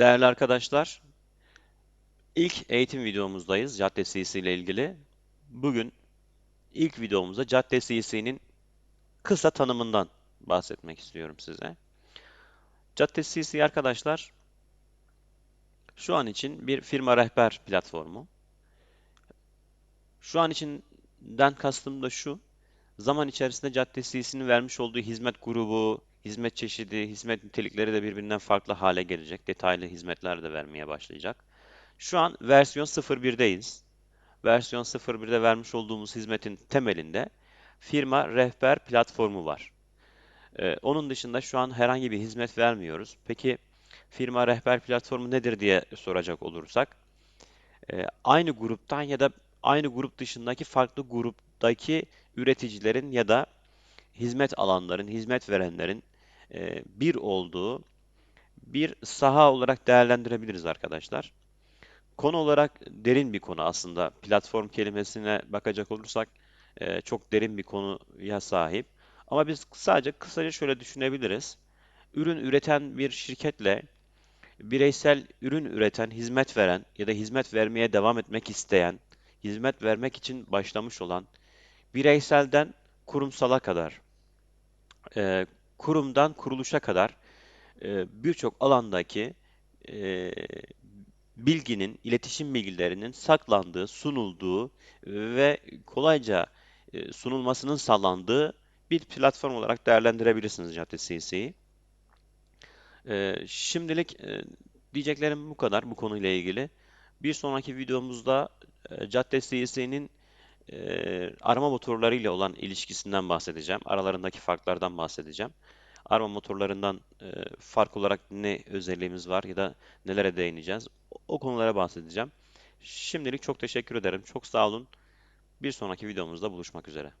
Değerli arkadaşlar, ilk eğitim videomuzdayız Cadde CC ile ilgili. Bugün ilk videomuzda Cadde CC'nin kısa tanımından bahsetmek istiyorum size. Cadde CC arkadaşlar, şu an için bir firma rehber platformu. Şu an içinden kastım da şu, zaman içerisinde Cadde CC'nin vermiş olduğu hizmet grubu, hizmet çeşidi, hizmet nitelikleri de birbirinden farklı hale gelecek. Detaylı hizmetler de vermeye başlayacak. Şu an versiyon 01'deyiz. Versiyon 01'de vermiş olduğumuz hizmetin temelinde firma rehber platformu var. Ee, onun dışında şu an herhangi bir hizmet vermiyoruz. Peki firma rehber platformu nedir diye soracak olursak, e, aynı gruptan ya da aynı grup dışındaki farklı gruptaki üreticilerin ya da hizmet alanların, hizmet verenlerin e, bir olduğu bir saha olarak değerlendirebiliriz arkadaşlar. Konu olarak derin bir konu aslında. Platform kelimesine bakacak olursak e, çok derin bir konuya sahip. Ama biz sadece kısaca şöyle düşünebiliriz. Ürün üreten bir şirketle bireysel ürün üreten, hizmet veren ya da hizmet vermeye devam etmek isteyen, hizmet vermek için başlamış olan bireyselden kurumsala kadar, e, kurumdan kuruluşa kadar e, birçok alandaki e, bilginin, iletişim bilgilerinin saklandığı, sunulduğu ve kolayca e, sunulmasının sağlandığı bir platform olarak değerlendirebilirsiniz Cadde.cc'yi. E, şimdilik e, diyeceklerim bu kadar bu konuyla ilgili. Bir sonraki videomuzda e, Cadde.cc'nin e, arama motorlarıyla olan ilişkisinden bahsedeceğim. Aralarındaki farklardan bahsedeceğim. Arama motorlarından e, fark olarak ne özelliğimiz var ya da nelere değineceğiz. O konulara bahsedeceğim. Şimdilik çok teşekkür ederim. Çok sağ olun. Bir sonraki videomuzda buluşmak üzere.